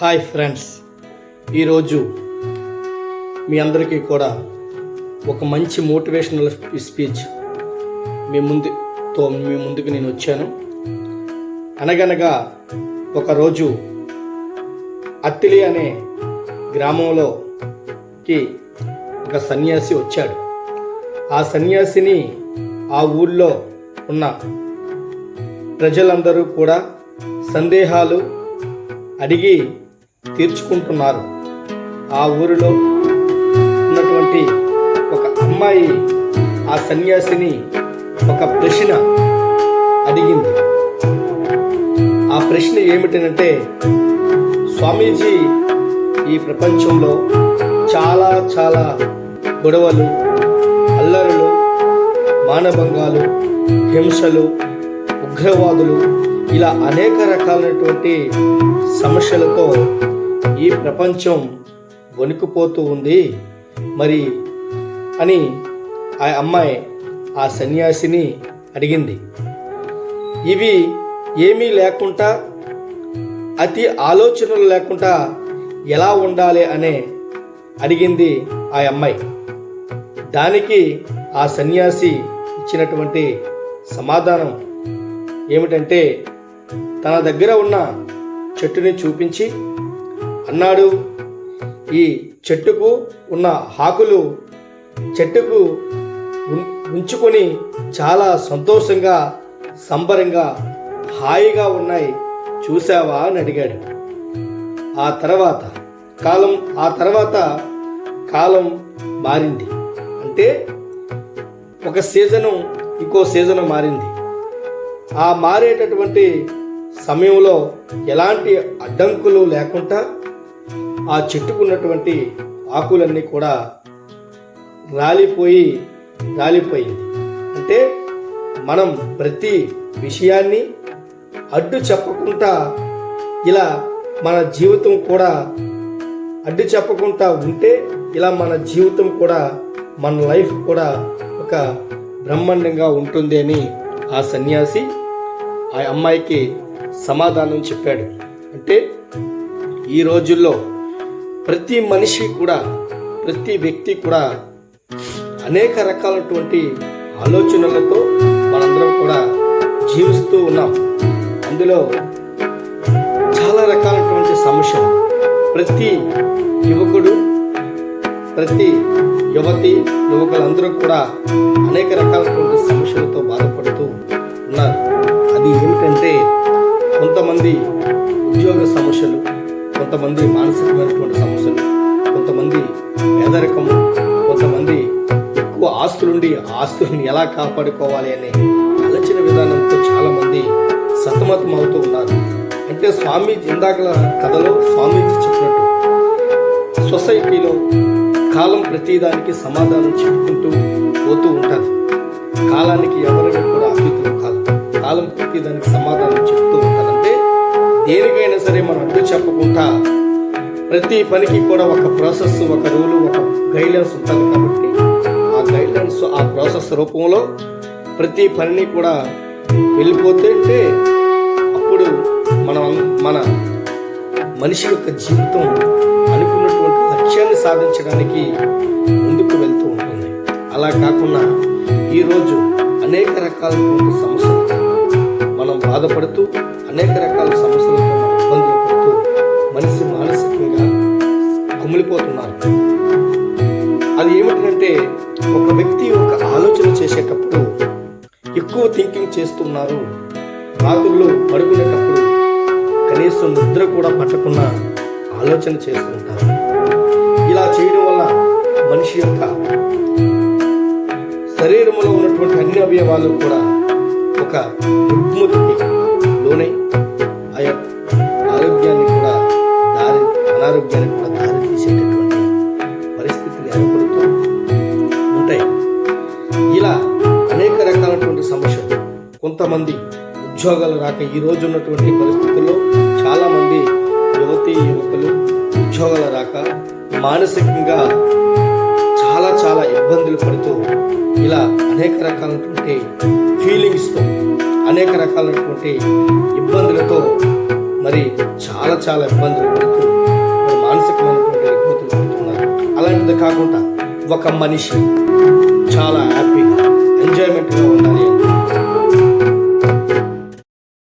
Hi friends. ఈరోజు మీ అందరికీ కూడా ఒక మంచి మోటివేషనల్ స్పీచ్ మీ ముందుతో మీ ముందుకు నేను వచ్చాను. అనగనగా ఒకరోజు అత్తిలి అనే గ్రామంలోకి ఒక సన్యాసి వచ్చాడు. ఆ సన్యాసిని ఆ ఊళ్ళో ఉన్న ప్రజలందరూ కూడా సందేహాలు అడిగి తీర్చుకుంటున్నారు. ఆ ఊరిలో ఉన్నటువంటి ఒక అమ్మాయి ఆ సన్యాసిని ఒక ప్రశ్న అడిగింది. ఆ ప్రశ్న ఏమిటనంటే స్వామీజీ ఈ ప్రపంచంలో చాలా చాలా గొడవలు అల్లరులు మానభంగాలు హింసలు ఉగ్రవాదులు ఇలా అనేక రకాలైనటువంటి సమస్యలతో ఈ ప్రపంచం వణుకుపోతూ ఉంది. మరి అని ఆ అమ్మాయి ఆ సన్యాసిని అడిగింది. ఇవి ఏమీ లేకుండా అతి ఆలోచనలు లేకుండా ఎలా ఉండాలి అనే అడిగింది ఆ అమ్మాయి. దానికి ఆ సన్యాసి ఇచ్చినటువంటి సమాధానం ఏమిటంటే తన దగ్గర ఉన్న చెట్టుని చూపించి అన్నాడు. ఈ చెట్టుకు ఉన్న ఆకులు చెట్టుకు ఉం- ఉంచుకొని చాలా సంతోషంగా సంబరంగా హాయిగా ఉన్నాయి. చూసావా అని అడిగాడు. ఆ తర్వాత కాలం ఆ తర్వాత కాలం మారింది. అంటే ఒక సీజను ఇంకో సీజను మారింది. ఆ మారేటటువంటి సమయంలో ఎలాంటి అడ్డంకులు లేకుండా ఆ చెట్టుకున్నటువంటి ఆకులన్నీ కూడా రాలిపోయి రాలిపోయింది. అంటే మనం ప్రతి విషయాన్ని అడ్డు చెప్పకుండా ఇలా మన జీవితం కూడా అడ్డు చెప్పకుండా ఉంటే ఇలా మన జీవితం కూడా మన లైఫ్ కూడా ఒక బ్రహ్మాండంగా ఉంటుంది అని ఆ సన్యాసి ఆ అమ్మాయికి సమాధానం చెప్పాడు. అంటే ఈ రోజుల్లో ప్రతి మనిషి కూడా ప్రతి వ్యక్తి కూడా అనేక రకాలటువంటి ఆలోచనలతో మనందరం కూడా జీవిస్తూ ఉన్నాం. అందులో చాలా రకాలైనటువంటి సమస్యలు ప్రతి యువకుడు ప్రతి యువతి యువకులందరూ కూడా అనేక రకాలైనటువంటి సమస్యలతో బాధపడుతూ ఉన్నారు. అది ఏమిటంటే కొంతమంది ఉద్యోగ సమస్యలు కొంతమంది మానసికమైనటువంటి సమస్యలు కొంతమంది పేదరికము కొంతమంది ఎక్కువ ఆస్తులుండి ఆస్తులను ఎలా కాపాడుకోవాలి అనే ఆలోచన విధానంతో చాలామంది సతమతం అవుతూ ఉన్నారు. అంటే స్వామి ఇందాకల కథలో స్వామీజీ చెప్పినట్టు సొసైటీలో కాలం ప్రతిదానికి సమాధానం చెప్పుకుంటూ పోతూ ఉంటుంది కాలానికి ఎవరైనా కూడా అతీతులు కాదు. కాలం ప్రతిదానికి సమాధానం చెప్పు దేనికైనా సరే మనం అడ్డు చెప్పకుండా ప్రతి పనికి కూడా ఒక ప్రాసెస్ ఒక రూలు ఒక గైడ్లైన్స్ ఉంటుంది కాబట్టి ఆ గైడ్లైన్స్ ఆ ప్రాసెస్ రూపంలో ప్రతి పనిని కూడా వెళ్ళిపోతే అప్పుడు మనం మన మనిషి యొక్క జీవితం అనుకున్నటువంటి లక్ష్యాన్ని సాధించడానికి ముందుకు వెళ్తూ ఉంటుంది. అలా కాకుండా ఈరోజు అనేక రకాల సమస్యలు బాధపడుతూ అనేక రకాల సమస్యలతో ఇబ్బందులు పడుతూ మనిషి మానసికంగా కుమిలిపోతున్నారు. అది ఏమిటంటే ఒక వ్యక్తి ఒక ఆలోచన చేసేటప్పుడు ఎక్కువ థింకింగ్ చేస్తున్నారు. రాత్రుల్లో పడుకునేటప్పుడు కనీసం నిద్ర కూడా పట్టకుండా ఆలోచన చేస్తుంటారు. ఇలా చేయడం వల్ల మనిషి యొక్క శరీరంలో ఉన్నటువంటి అన్ని అవయవాలు కూడా ఒక రుగ్మతికి కొంతమంది ఉద్యోగాలు రాక ఈరోజు ఉన్నటువంటి పరిస్థితుల్లో చాలామంది యువతి యువకులు ఉద్యోగాలు రాక మానసికంగా చాలా చాలా ఇబ్బందులు పడుతూ ఇలా అనేక రకాలైనటువంటి ఫీలింగ్స్తో అనేక రకాలైనటువంటి ఇబ్బందులతో మరి చాలా చాలా ఇబ్బందులు పడుతూ మానసికమైనటువంటి ఇబ్బందులు పడుతున్నారు. అలాంటిది కాకుండా ఒక మనిషి చాలా హ్యాపీగా ఎంజాయ్మెంట్గా ఉండాలి.